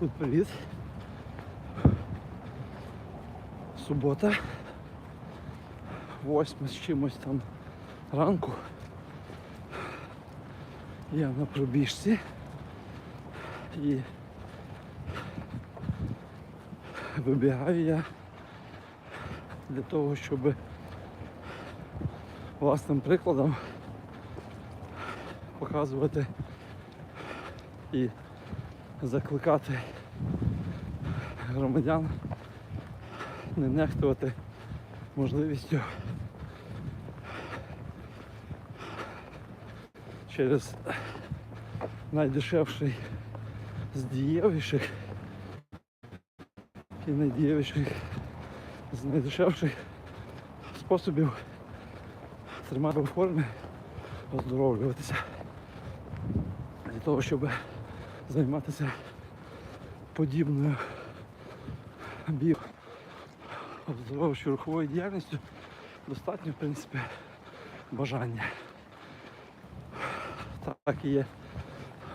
тут привіт. Субота. Восьма з чимось там ранку. Я на пробіжці і вибігаю я для того, щоб власним прикладом показувати і закликати громадян не нехтувати можливістю через найдешевший з дієвіших і найдієвіших з найдешевших способів тримати в формі, оздоровлюватися. Для того, щоб займатися подібною біо оздоровчою руховою діяльністю достатньо, в принципі, бажання. Так і є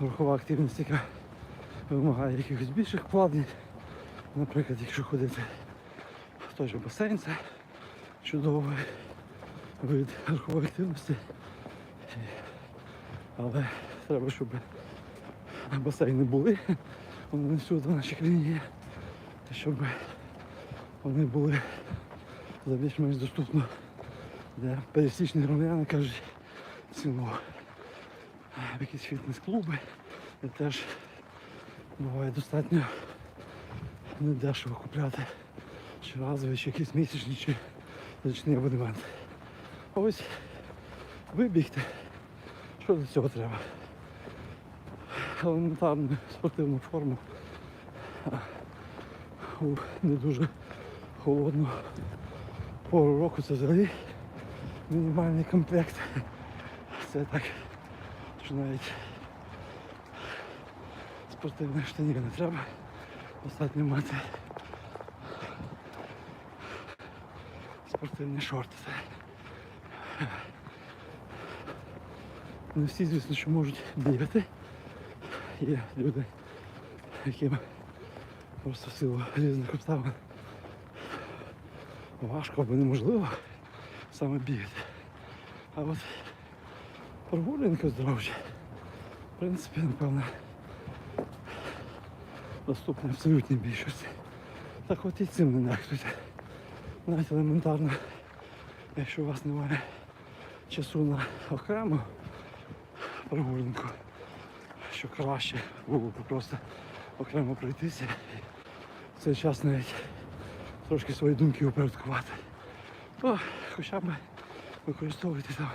рухова активність, яка вимагає якихось більших вкладень. Наприклад, якщо ходити в той же басейн, це чудовий вид рухової активності. Але треба, щоб басейни були, вони не всюди в нашій країні є, щоб вони були за більш-менш доступно для пересічних громадян, кажуть, ціну. Якісь фітнес-клуби, де теж буває достатньо недешево купляти чи разовий, чи якийсь місячний, чи річний абонемент. Ось вибігти. Що для цього треба? Елементарну спортивну форму у не дуже холодну пору року це взагалі мінімальний комплект. Це так, що навіть спортивних штанів не треба. Достатньо мати спортивні шорти. Не всі, звісно, що можуть бігати. Є люди, яким просто в силу різних обставин важко або неможливо саме бігати. А от прогулянка здоров'я, в принципі, напевно, доступна абсолютній більшості. Так от і цим не нехтуйте. Навіть елементарно, якщо у вас немає часу на окрему прогулянку, що краще було б просто окремо пройтися цей час навіть трошки свої думки упорядкувати, то хоча б використовуйте там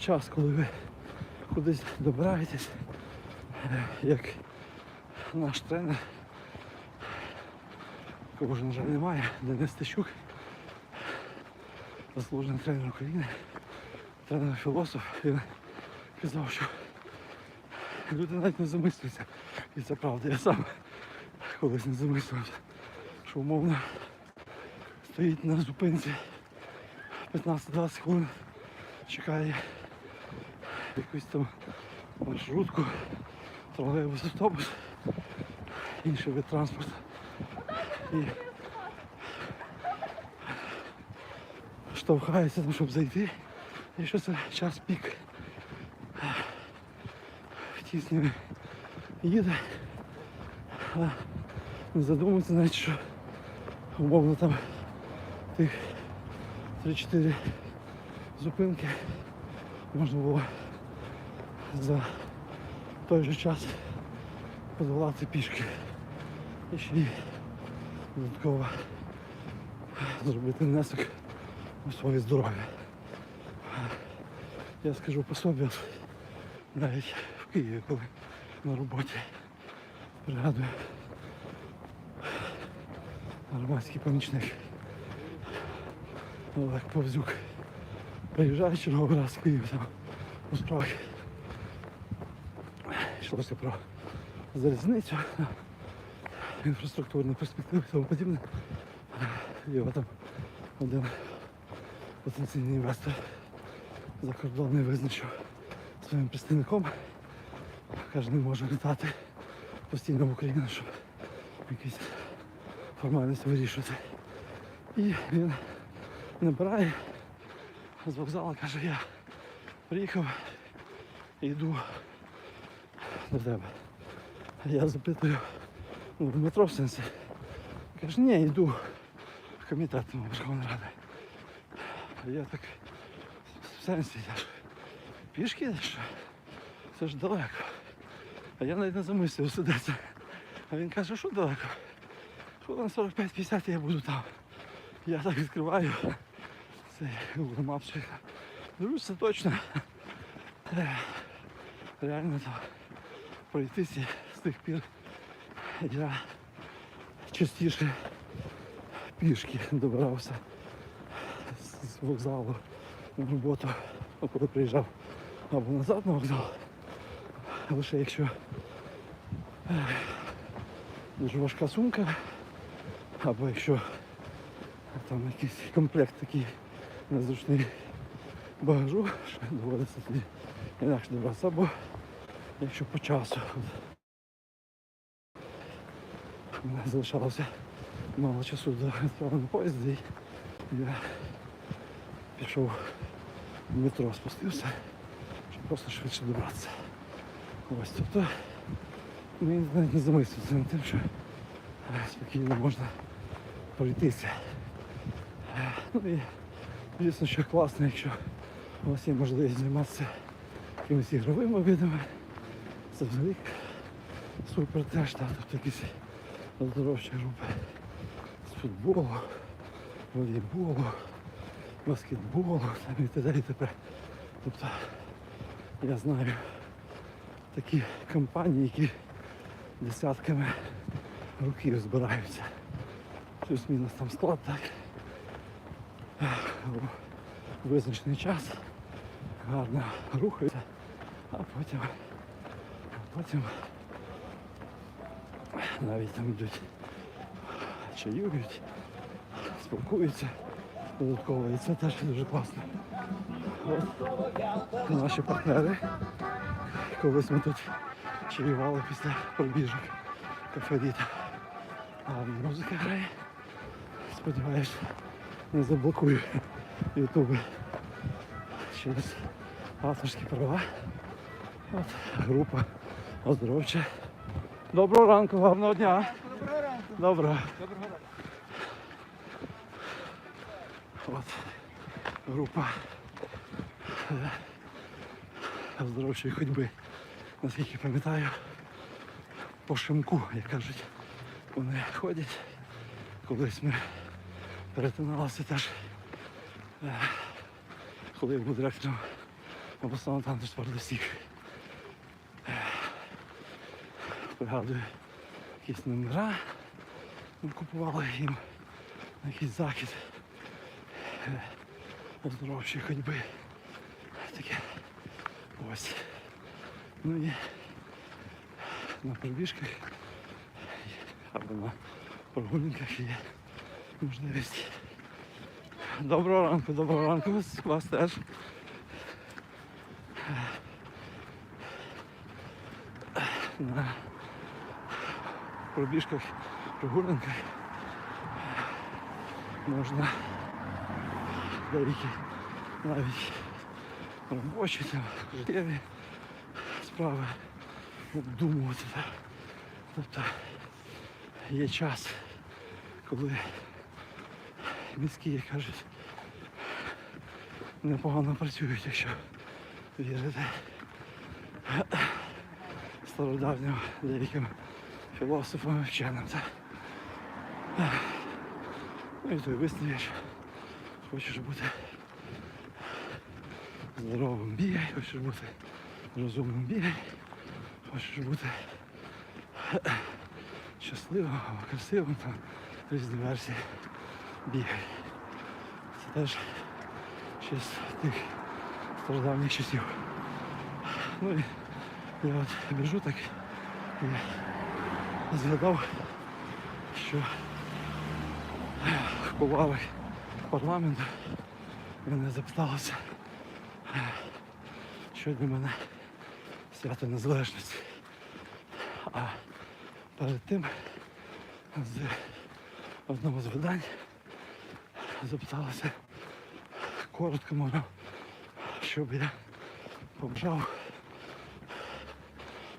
час, коли ви кудись добираєтесь, як наш тренер, якого вже, на жаль, немає, Денис Стещук, заслужений тренер України, тренер-філософ, він казав, що люди навіть не замислюються. І це правда, я сам колись не замислювався, що умовно стоїть на зупинці 15-20 хвилин, чекає якусь там маршрутку, тролейбус, автобус, інший вид транспорту. І штовхається там, щоб зайти. І що це час пік. В тісніві їде. А не задумується навіть, що умовно там тих 3-4 зупинки можна було за той же час подолати пішки. І ще й додатково зробити внесок у своє здоров'я. Я скажу по собі, навіть в Києві, коли на роботі пригадую громадський помічник Олег Повзюк. Приїжджає черговий раз в Київ там у справах. Йшлося про залізницю, інфраструктурні перспективи і тому подібне. Його там один потенційний інвестор закордонний визначив своїм представником. Каже, не може літати постійно в Україну, щоб якісь формальності вирішувати. І він набирає з вокзалу, каже, я приїхав і йду до тебе. Я запитую, ну, в сенсі. Каже, ні, йду в комітет Верховної Ради. А я так в сенсі йдеш. Пішки йдеш? Це ж далеко. А я навіть не замислив сидеться. А він каже, що далеко? Хвилин 45-50 я буду там. Я так відкриваю. Це Maps. Дивлюсь, точно. Е, Реально там пройтися з тих пір. Я частіше пішки добирався з вокзалу на роботу, коли приїжджав або назад на вокзал. Лише якщо дуже важка сумка, або якщо там якийсь комплект такий незручний багажу, що доводиться тоді інакше добратися, або якщо по часу. У мене залишалося мало часу до відправлення поїзду, і я пішов в метро, спустився, щоб просто швидше добратися. Ось, тобто навіть не замислюємося над тим, що спокійно можна пройтися. Ну і звісно, що класно, якщо у вас є можливість займатися якимись ігровими видами. Це взагалі супер теж, так, тобто якісь оздоровчі групи з футболу, волейболу, баскетболу там і т.д. і т.п. Тобто я знаю такі компанії, які десятками років збираються. Плюс-мінус там склад так. Визначений час гарно рухаються, а потім, а потім навіть там йдуть, чаюють, спілкуються додатково. І це теж дуже класно. От наші партнери. Колись ми тут чаювали після пробіжок кафе Діта. Гарна музика грає. Сподіваюсь, не заблокую ютуби через авторські права. От група оздоровча. Доброго ранку, гарного дня. Доброго ранку. Доброго. Доброго ранку. От група оздоровчої ходьби. Наскільки пам'ятаю, по шимку, як кажуть, вони ходять. Колись ми перетиналися теж, е, коли я був директором обласного танцю спорту. Пригадую якісь номера. Ми купували їм на якийсь захід е, оздоровчої ходьби. Таке ось. Ну і на пробіжках або на прогулянках є можливість. Доброго ранку, доброго ранку, вас, теж. На пробіжках, прогулянках можна деякі навіть робочі там життєві справи обдумувати. Тобто є час, коли мізки, як кажуть, непогано працюють, якщо вірити стародавнім деяким філософам і вченим. Ну і той висновиш, хочеш бути здоровим бігай, хочеш бути розумним бігай, хочеш бути щасливим або красивим, там різні версії бігай. Це теж ще з тих стародавніх часів. Ну і я от біжу так і згадав, що кулуарах парламенту мене запиталося, що для мене свято Незалежності. А перед тим з одного з видань запиталася коротко, мовляв, щоб я побажав,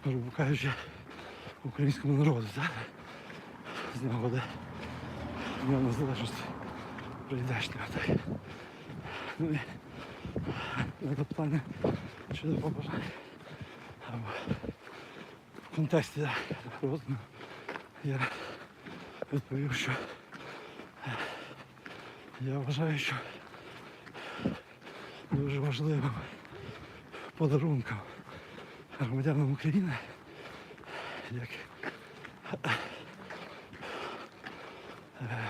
грубо кажучи, українському народу, так? З нагоди Дня Незалежності прийдешнього. Ну і на запитання щодо побажань. Або в контексті розміру я відповів, що я вважаю, що дуже важливим подарунком громадянам України, як е,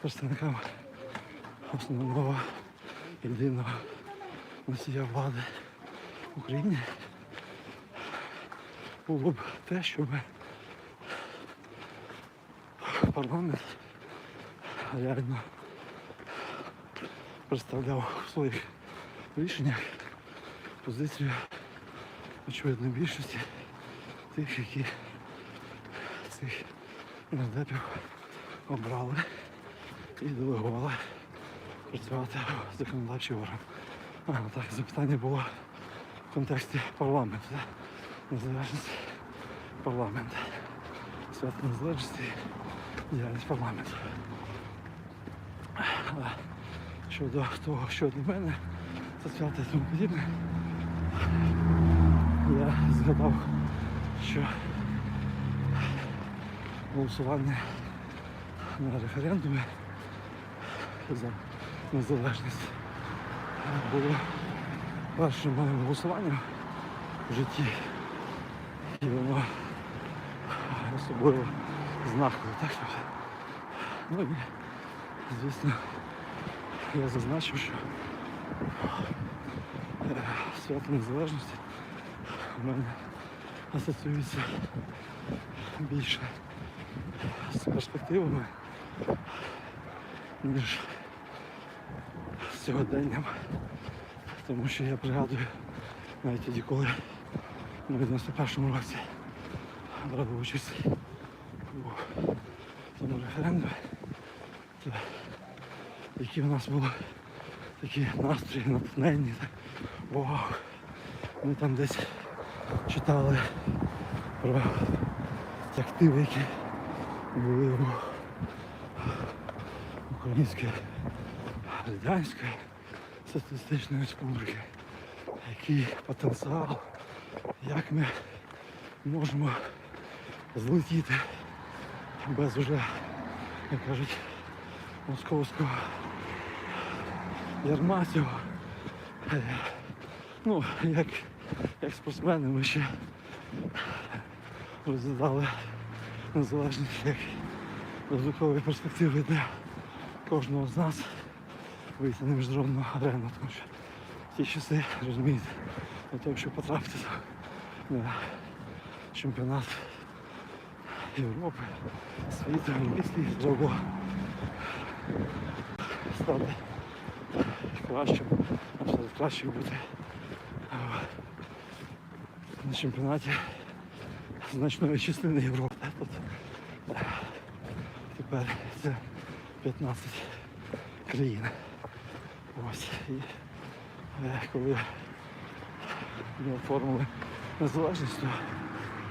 представникам основного єдиного носія влади в Україні було б те, щоб парламент реально представляв в своїх рішеннях позицію очевидної більшості тих, які цих нардепів обрали і делегували працювати в законодавчий орган. А, так, запитання було в контексті парламенту. Да? Незалежність парламенту. Свято незалежності, діяльність парламенту. Щодо того, що для мене це свято тому подібне, я згадав, що голосування на референдумі за незалежність було першим моїм голосуванням в житті. І воно особливо знаково, так що. Ну і, звісно, я зазначив, що е, свято незалежності у мене асоціюється більше з перспективами, ніж з сьогоденням. Тому що я пригадую навіть тоді, коли в 91-му році брали участь у цьому референдумі, то які в нас були такі настрої, натхненні. Вау. Ми там десь читали про ті активи, які були у Української Радянської Соціалістичної Республіки. Який потенціал, як ми можемо злетіти без уже, як кажуть, московського ярма цього. Ну, як, як спортсмени ми ще розглядали незалежність як додаткові перспективи для кожного з нас вийти на міжнародну арену, тому що в ті часи, розумієте, того, щоб потрапити на чемпіонат Європи, світу, треба було стати кращим, а серед кращих бути на чемпіонаті значної частини Європи. Тут тепер це 15 країн. Ось. І е, коли ми оформили незалежність, то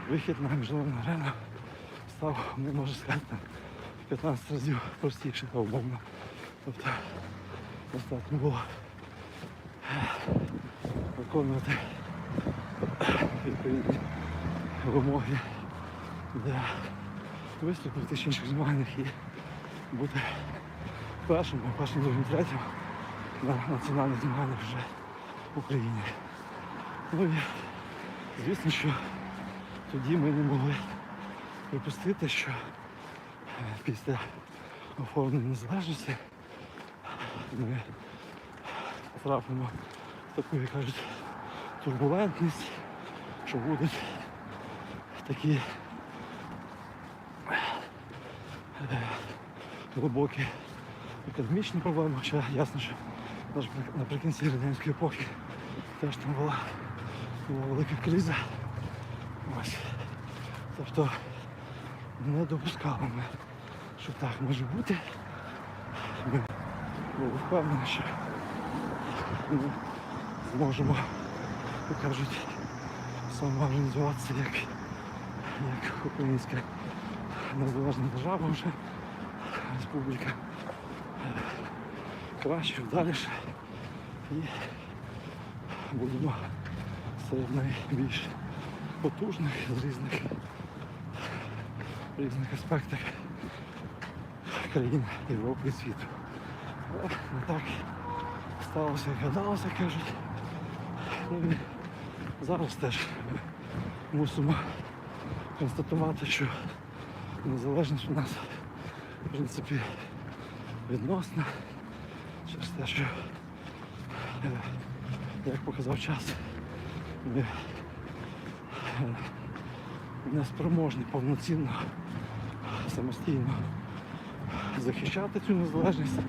вихід на міжнародну арену став, не можу сказати, в 15 разів простіше та умовно. Тобто достатньо було виконувати відповідні вимоги для виступу в тих інших змаганнях і бути першим, першим, другим, третім на національних змаганнях вже в Україні. Ну і звісно, що тоді ми не могли припустити, що після оформлення незалежності ми потрапимо в таку, як кажуть, турбулентність, що будуть такі е, глибокі економічні проблеми, хоча ясно, що наприкінці радянської епохи теж там була була велика криза. Ось. Тобто не допускали ми, що так може бути. Ми були впевнені, що ми зможемо, як кажуть, самоорганізуватися як, як українська незалежна держава вже, республіка е, краще, вдаліше. І будемо серед найбільш потужних з різних різних аспектах країн Європи і світу. Не так сталося, як гадалося, кажуть. Ну, і зараз теж мусимо констатувати, що незалежність у нас в принципі відносна через те, що е, як показав час, не спроможні повноцінно самостійно захищати цю незалежність,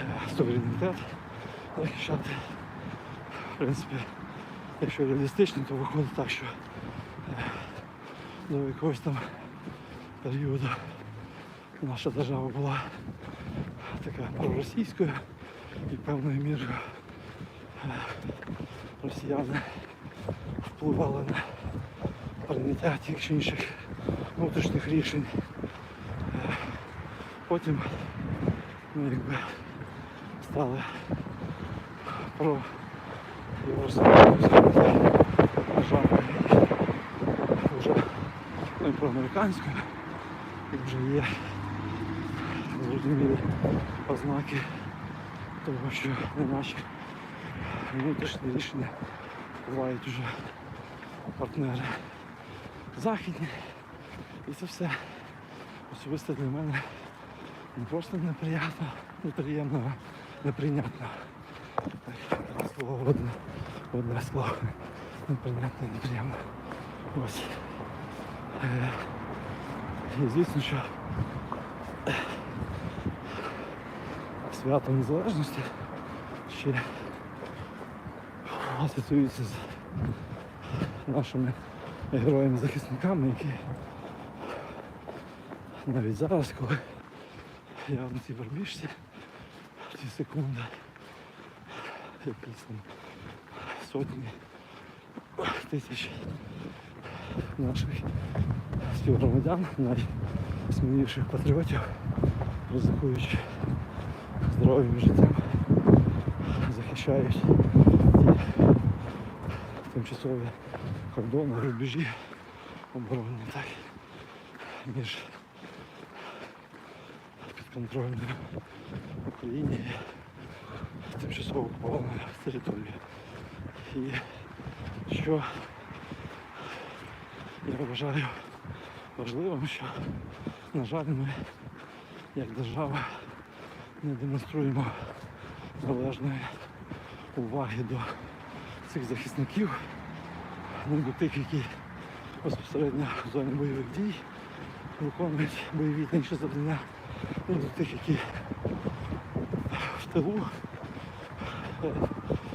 е, суверенітет захищати. В принципі, якщо реалістично, то виходить так, що е, до якогось там періоду наша держава була така проросійською і певною мірою е, росіяни впливали на прийняття тих чи інших внутрішніх рішень. Е, Потім ну, якби стали про Євросоюз державою вже ну, і проамериканською і вже є зрозумілі ознаки того, що на наші внутрішні рішення впливають вже партнери західні. І це все особисто для мене не просто неприємно, неприємно, неприйнятно. Так, слово одне, одне слово. Неприйнятно неприємно. Ось. Е, І звісно, що свято незалежності ще асоціюється з нашими героями-захисниками, які навіть зараз, коли я на цій пробіжці, ці секунди, якісь там сотні тисяч наших співгромадян, найсміливіших патріотів, ризикуючи здоров'ям і життям, захищають ті тимчасові кордони, рубежі оборонні, так, між підконтрольною Україні тимчасово окупованою територією. І що я вважаю важливим, що, на жаль, ми як держава не демонструємо належної уваги до цих захисників, не до тих, які безпосередньо в зоні бойових дій виконують бойові та інші завдання, не до тих, які в тилу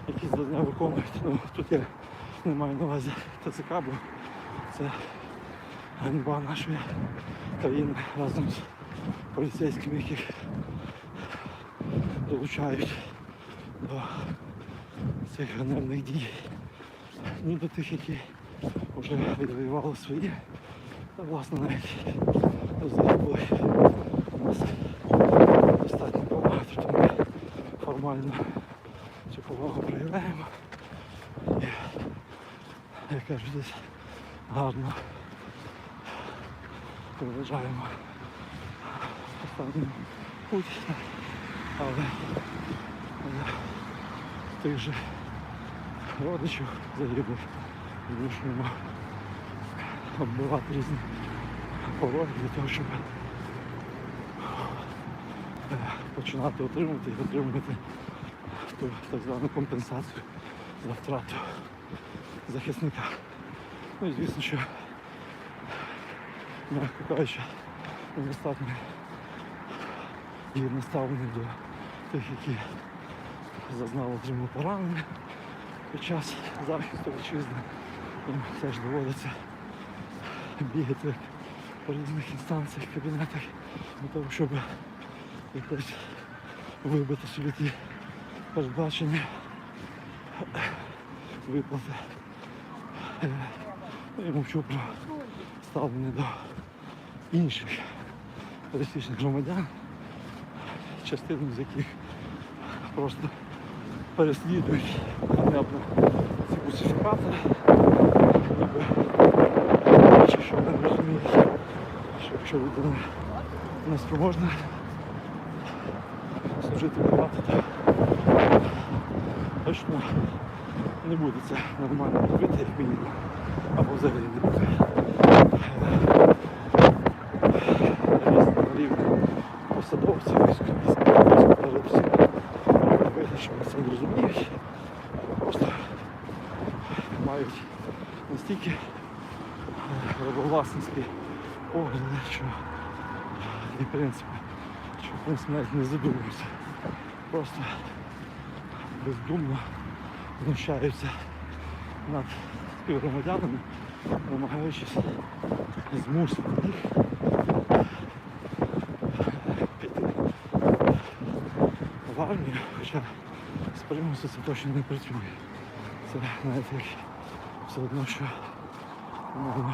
якісь завдання виконують. Ну, тут я не маю на увазі ТЦК, бо це ганьба нашої країни разом з поліцейськими, яких долучають до цих ганебних дій. Ні до тих, які вже відвоювали свої, та власне навіть загибли у нас достатньо багато, тому формально цю повагу проявляємо. І, я кажу, десь гарно проведжаємо останній путь, але але тих же родичів загиблих змушуємо оббивати різні пороги для того, щоб е, починати отримувати і отримувати ту так звану компенсацію за втрату захисника. Ну і звісно, що м'яко кажучи, недостатньо гідне ставлення до тих, які зазнали отримали поранення під час захисту вітчизни. їм теж доводиться бігати по різних інстанціях, кабінетах для того, щоб якось вибити собі ті передбачення виплати. Е, ну, Я мовчу про ставлення до інших пересічних громадян, частину з яких просто переслідують ганебно ці бусифікатори, ніби що вони розуміють, що якщо людина не спроможна служити багато, то точно не буде це нормально робити, як мінімум, або взагалі не буде. Різного рівня посадовці, військові, видно, що вони це не розуміють, просто мають настільки е, рабовласницькі погляди, що і в принципі, що принципі навіть не задумуються. Просто бездумно знущаються над співгромадянами, намагаючись змусити їх піти в армію, хоча з примусу це точно не працює. Це навіть як все одно, що мовно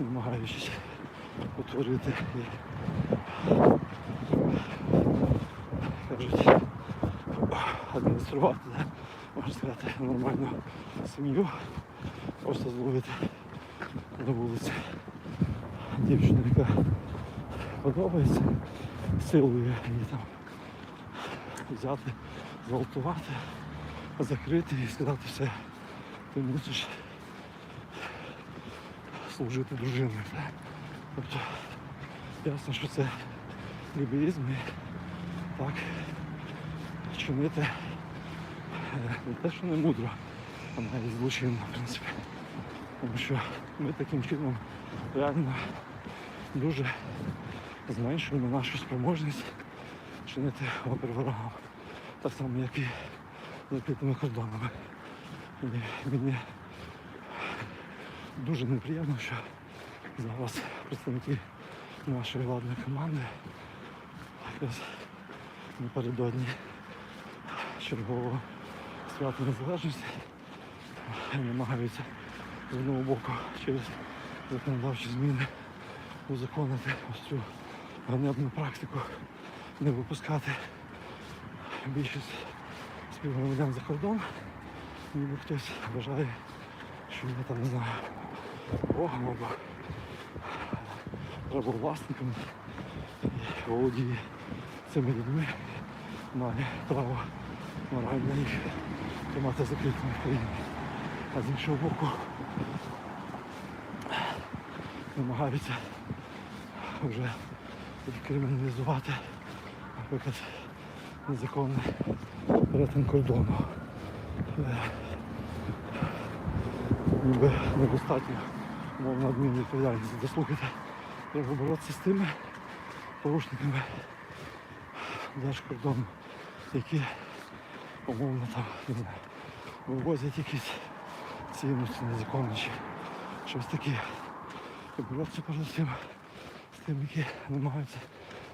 намагаючись утворити. І кажуть адмініструвати, можна сказати, нормальну сім'ю, просто зловити на вулиці. Дівчину, яка подобається, силою її там взяти, зґвалтувати, закрити і сказати все, ти мусиш служити дружиною. Тобто ясно, що це ліберізм і так чинити е, не те, що не мудро, а навіть злочинно, в принципі. Тому що ми таким чином реально дуже зменшуємо нашу спроможність чинити опір ворогам. Так само, як і закритими кордонами. І мені дуже неприємно, що зараз представники нашої владної команди напередодні чергового свята незалежності намагаються з одного боку через законодавчі зміни узаконити ось цю ганебну практику не випускати більшість співгромадян за кордон, ніби хтось вважає, що я там не знаю, Богом або рабовласником і володіє цими людьми, має право морально їх тримати закритими в країні. А з іншого боку намагаються вже криміналізувати, наприклад, незаконний перетин кордону. Ніби недостатньо мовно адмінної відповідальності. Дослухайте, треба боротися з тими порушниками держкордону, які умовно там не вивозять якісь цінності незаконні чи щось таке. І боротися перед цим з тим, які намагаються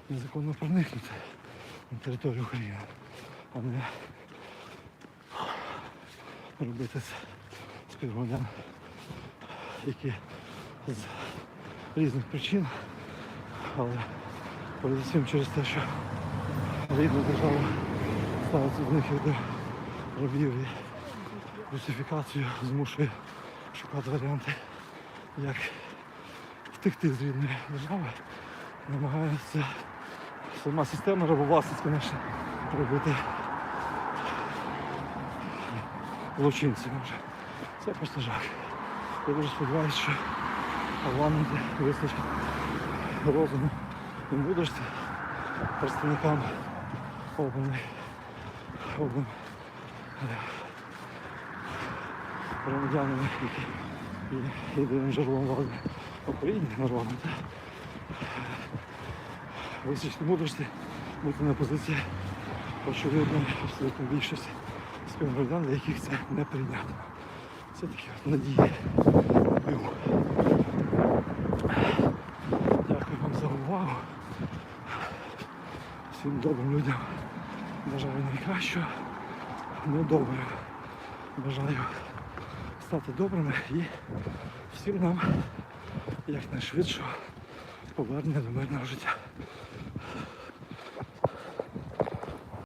незаконно проникнути на територію України, а не робити з співгромадян, які з різних причин, але передусім через те, що рідна держава ставиться з них до рабів і русифікацію змушує шукати варіанти, як втекти з рідної держави. Намагається сама система рабовласницька конечно, робити злочинців вже. Це просто жах. Я дуже сподіваюся, що парламенти вистачить розуму і мудрості представникам обраних обраним е, громадянами, які єдиним джерелом влади в Україні народом. та, е, Вистачить мудрості бути на позиції очевидної абсолютно більшості співгромадян, для яких це неприйнятно. Це от надії. Дякую вам за увагу. Всім добрим людям бажаю найкращого. Недобре. Бажаю стати добрими і всім нам якнайшвидшого повернення до мирного життя.